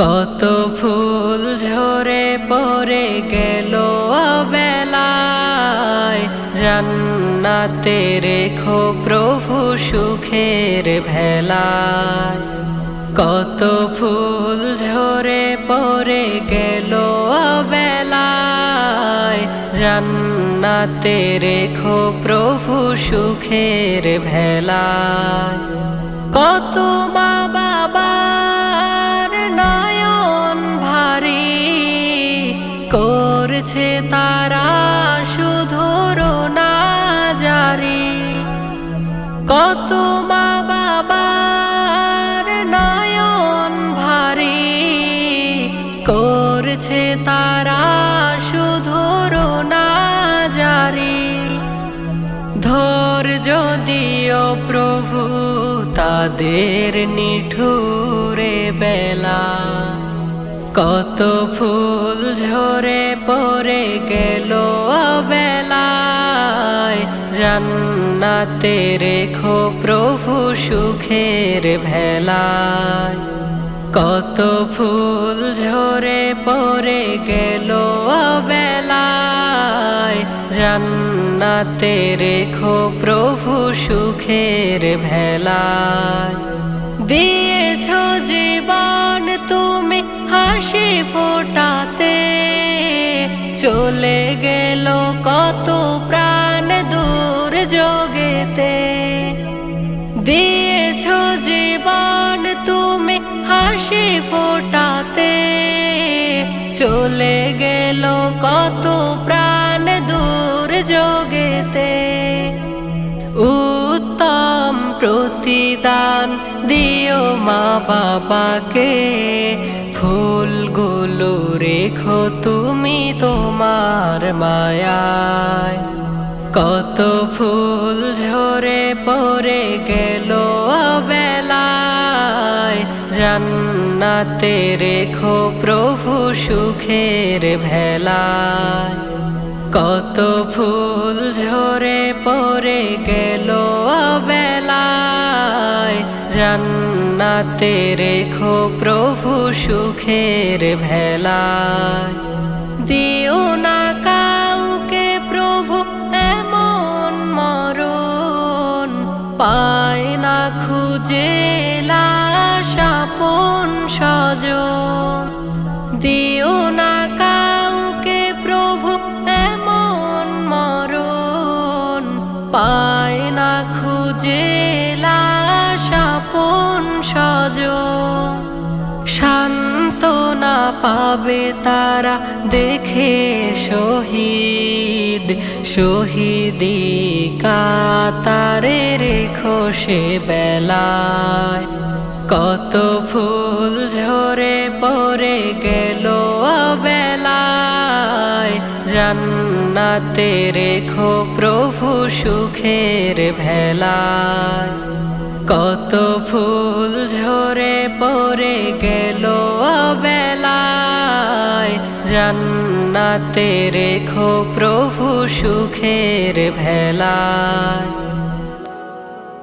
কত ফুল ঝরে পড়ে গেল বেলায় জান্নাতে রেখো প্রভু সুখের ভেলায়। কত ফুল ঝরে পড়ে গেল বেলায় জান্নাতে রেখো প্রভু সুখের ভেলায়। কত মা বাবার করছে তারা শুধু না জারি কত মা বাবার নয়ন ভারী। করছে তারা শুধু না জারি ধৈর্য দিও প্রভু, তাদের নিঠুরে বেলা। কত ফুল ঝরে পড়ে গেল বেলায় জান্নাতে রেখো প্রভু সুখের ভেলায়। কত ফুল ঝরে পড়ে গেল বেলায় জান্নাতে রেখো প্রভু সুখের ভেলায়। দিয়েছ জীবন হাসি ফোটাতে চলে গেল কত প্রাণ দূর যোগেতে দিয়েছ জীবন তুমি হাসি ফোটাতে চলে গেল কত প্রাণ দূর যোগেতে উত্তম প্রতিদান দিও মা বাবাকে ফুলগুলো রেখো তুমি তোমার মায়ায়। কত ফুল ঝরে পড়ে গেল বেলায় জান্নাতে রেখো প্রভু সুখের ভেলায়। কত ফুল ঝরে জান্নাতে রেখো প্রভু সুখের ভেলায়। দিও না কাউকে প্রভু, এমন মরণ পায় না খুঁজে লাশাপন সজন দিও না কাউকে প্রভু, এমন মরণ পায় না খুঁজে লাশাপন সজন সান্ত্বনা পাবে তারা, দেখে শহীদ। শহীদি কাতারে রেখো সে বেলায়। কত ফুল ঝরে পড়ে গেল বেলায় জান্নাতে রেখো প্রভু সুখের ভেলায়। কত ফুল ঝরে পড়ে গেল বেলায় জান্নাতে রেখো প্রভু সুখের ভেলায়।